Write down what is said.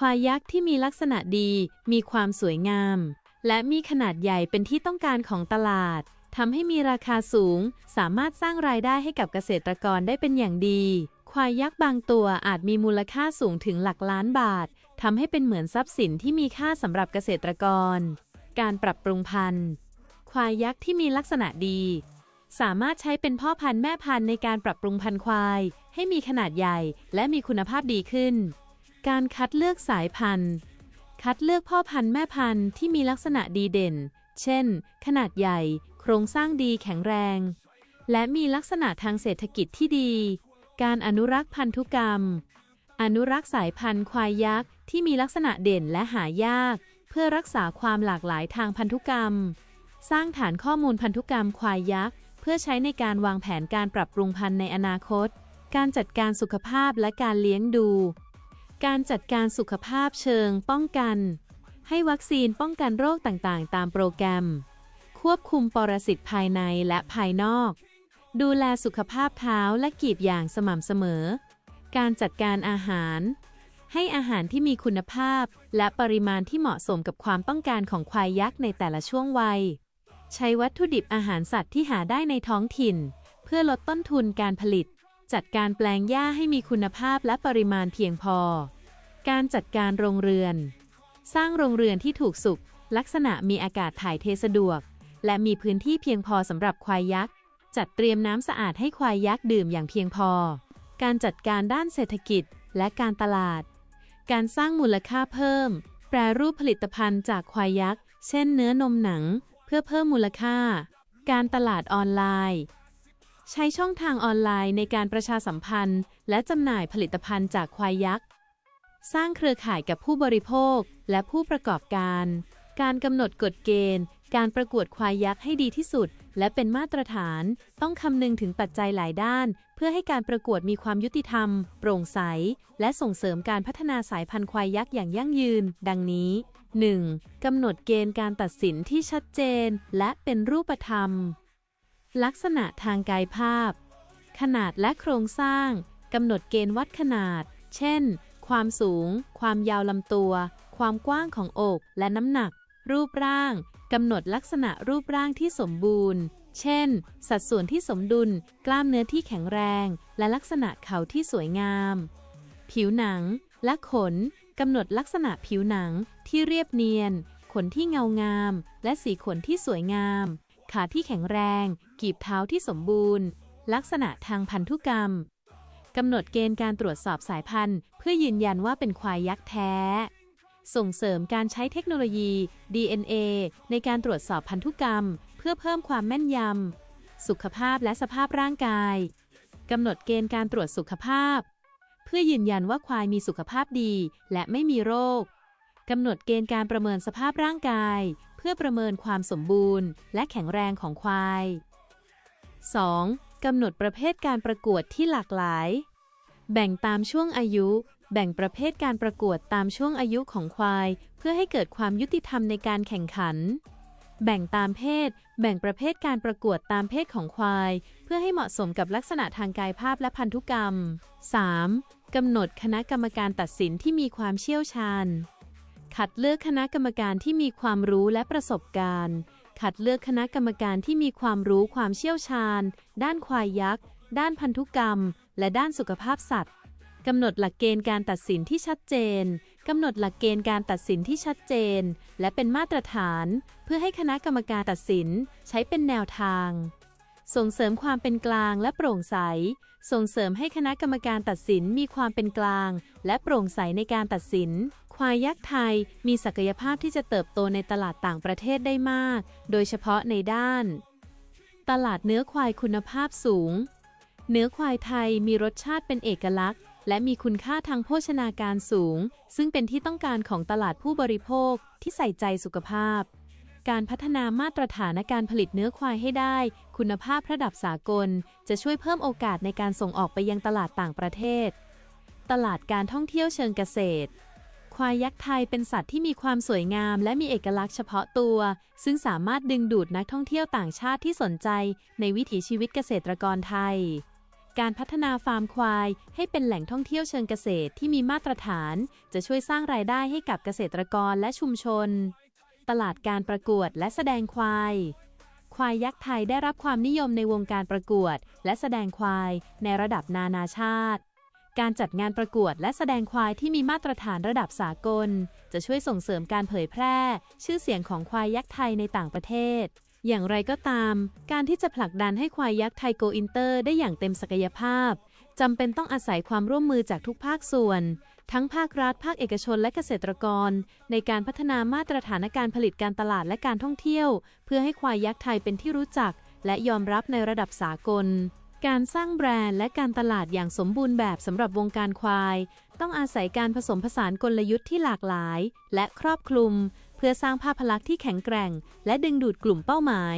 ควายยักษ์ที่มีลักษณะดี มีความสวยงาม และมีขนาดใหญ่เป็นที่ต้องการของตลาดทำให้มีราคาสูง สามารถสร้างรายได้ให้กับเกษตรกรได้เป็นอย่างดี ควายยักษ์บางตัวอาจมีมูลค่าสูงถึงหลักล้านบาททำให้เป็นเหมือนทรัพย์สินที่มีค่าสำหรับเกษตรกร การปรับปรุงพันธุ์ ควายยักษ์ที่มีลักษณะดี สามารถใช้เป็นพ่อพันธุ์แม่พันธุ์ในการปรับปรุงพันธุ์ควาย ให้มีขนาดใหญ่และมีคุณภาพดีขึ้น การคัดเลือกสายพันธุ์ คัดเลือกพ่อพันธุ์แม่พันธุ์ที่มีลักษณะดีเด่น เช่น ขนาดใหญ่ โครงสร้างดีแข็งแรง และมีลักษณะทางเศรษฐกิจที่ดี การอนุรักษ์พันธุกรรม อนุรักษ์สายพันธุ์ควายยักษ์ที่มีลักษณะเด่นและหายาก เพื่อรักษาความหลากหลายทางพันธุกรรม สร้างฐานข้อมูลพันธุกรรมควายยักษ์ เพื่อใช้ในการวางแผนการปรับปรุงพันธุ์ในอนาคต การจัดการสุขภาพและการเลี้ยงดู การจัดการสุขภาพเชิงป้องกัน ให้วัคซีนป้องกันโรคต่างๆ ตามโปรแกรม ควบคุมปรสิตภายในและภายนอก ดูแลสุขภาพเท้าและกีบอย่างสม่ำเสมอ การจัดการอาหาร ให้อาหารที่มีคุณภาพ และปริมาณที่เหมาะสมกับความต้องการของควายยักษ์ในแต่ละช่วงวัย ใช้วัตถุดิบอาหารสัตว์ที่หาได้ในท้องถิ่น เพื่อลดต้นทุนการผลิต จัดการแปลงหญ้าให้มีคุณภาพและปริมาณเพียงพอ การจัดการโรงเรือน สร้างโรงเรือนที่ถูกสุข ลักษณะมีอากาศถ่ายเทสะดวก และมีพื้นที่เพียงพอสำหรับควายยักษ์ จัดเตรียมน้ำสะอาดให้ควายยักษ์ดื่มอย่างเพียงพอ การจัดการด้านเศรษฐกิจและการตลาด การสร้างมูลค่าเพิ่ม แปรรูปผลิตภัณฑ์จากควายยักษ์ เช่นเนื้อนมหนัง เพื่อเพิ่มมูลค่า การตลาดออนไลน์ ใช้ช่องทางออนไลน์ในการประชาสัมพันธ์ และจำหน่ายผลิตภัณฑ์จากควายยักษ์ สร้างเครือข่ายกับผู้บริโภคและผู้ประกอบการ การกำหนดกฎเกณฑ์ การประกวดควายยักษ์ให้ดีที่สุด และเป็นมาตรฐาน ต้องคำนึงถึงปัจจัยหลายด้าน เพื่อให้การประกวดมีความยุติธรรม โปร่งใส และส่งเสริมการพัฒนาสายพันธุ์ควายยักษ์อย่างยั่งยืน ดังนี้ 1. กำหนดเกณฑ์การตัดสินที่ชัดเจน และเป็นรูปธรรม ลักษณะทางกายภาพ ขนาดและโครงสร้างกำหนดเกณฑ์วัดขนาด เช่น ความสูง ความยาวลำตัว ความกว้างของอก และน้ำหนัก รูปร่างกำหนดลักษณะรูปร่างที่สมบูรณ์ เช่น สัดส่วนที่สมดุล กล้ามเนื้อที่แข็งแรง และลักษณะเข่าที่สวยงาม ผิวหนัง และขนกำหนดลักษณะผิวหนังที่เรียบเนียน ขนที่เงางาม และสีขนที่สวยงาม ขาที่แข็งแรง กีบเท้าที่สมบูรณ์ ลักษณะทางพันธุกรรมกำหนดเกณฑ์การตรวจสอบสายพันธุ์ เพื่อยืนยันว่าเป็นควายยักษ์แท้ ส่งเสริมการใช้เทคโนโลยี DNA ในการตรวจสอบพันธุกรรม เพื่อเพิ่มความแม่นยำ สุขภาพและสภาพร่างกายกำหนดเกณฑ์การตรวจสุขภาพ เพื่อยืนยันว่าควายมีสุขภาพดีและไม่มีโรคกำหนดเกณฑ์การประเมินสภาพร่างกาย พื่อประเมินความสมบูรณ์ และแข็งแรงของควาย 2. กำหนดประเภทการประกวดที่หลากหลาย แบ่งตามช่วงอายุ แบ่งประเภทการประกวดตามช่วงอายุของควาย เพื่อให้เกิดความยุติธรรมในการแข่งขัน แบ่งตามเพศ แบ่งประเภทการประกวดตามเพศของควาย เพื่อให้เหมาะสมกับลักษณะทางกายภาพและพันธุกรรม 3. กำหนดคณะกรรมการตัดสินที่มีความเชี่ยวชาญ คัดเลือกคณะกรรมการที่มีความรู้และประสบการณ์ คัดเลือกคณะกรรมการที่มีความรู้ความเชี่ยวชาญ ด้านควายยักษ์ ด้านพันธุกรรม และด้านสุขภาพสัตว์กำหนดหลักเกณฑ์การตัดสินที่ชัดเจนกำหนดหลักเกณฑ์การตัดสินที่ชัดเจน และเป็นมาตรฐาน เพื่อให้คณะกรรมการตัดสินใช้เป็นแนวทาง ส่งเสริมความเป็นกลางและโปร่งใส ส่งเสริมให้คณะกรรมการตัดสินมีความเป็นกลาง และโปร่งใสในการตัดสิน ควายยักษ์ไทยมีศักยภาพที่จะเติบโตในตลาดต่างประเทศได้มาก โดยเฉพาะในด้าน ตลาดเนื้อควายคุณภาพสูง เนื้อควายไทยมีรสชาติเป็นเอกลักษณ์ และมีคุณค่าทางโภชนาการสูง ซึ่งเป็นที่ต้องการของตลาดผู้บริโภคที่ใส่ใจสุขภาพ การพัฒนามาตรฐานการผลิตเนื้อควายให้ได้ คุณภาพระดับสากล จะช่วยเพิ่มโอกาสในการส่งออกไปยังตลาดต่างประเทศ ตลาดการท่องเที่ยวเชิงเกษตร ควายยักษ์ไทยเป็นสัตว์ที่มีความสวยงาม และมีเอกลักษณ์เฉพาะตัว ซึ่งสามารถดึงดูดนักท่องเที่ยวต่างชาติที่สนใจ ในวิถีชีวิตเกษตรกรไทย การพัฒนาฟาร์มควาย ให้เป็นแหล่งท่องเที่ยวเชิงเกษตรที่มีมาตรฐาน จะช่วยสร้างรายได้ให้กับเกษตรกรและชุมชน ตลาดการประกวดและแสดงควายควายยักษ์ไทยได้รับความนิยมในวงการประกวด และแสดงควายในระดับนานาชาติ การจัดงานประกวดและแสดงควายที่มีมาตรฐานระดับสากล จะช่วยส่งเสริมการเผยแพร่ ชื่อเสียงของควายยักษ์ไทยในต่างประเทศ อย่างไรก็ตาม การที่จะผลักดันให้ควายยักษ์ไทยโกอินเตอร์ได้อย่างเต็มศักยภาพจำเป็นต้องอาศัยความร่วมมือจากทุกภาคส่วน ทั้งภาครัฐ ภาคเอกชนและเกษตรกร ในการพัฒนามาตรฐานการผลิตการตลาดและการท่องเที่ยว เพื่อให้ควายยักษ์ไทยเป็นที่รู้จัก และยอมรับในระดับสากล การสร้างแบรนด์และการตลาดอย่างสมบูรณ์แบบสำหรับวงการควาย ต้องอาศัยการผสมผสานกลยุทธ์ที่หลากหลาย และครอบคลุม เพื่อสร้างภาพลักษณ์ที่แข็งแกร่ง และดึงดูดกลุ่มเป้าหมาย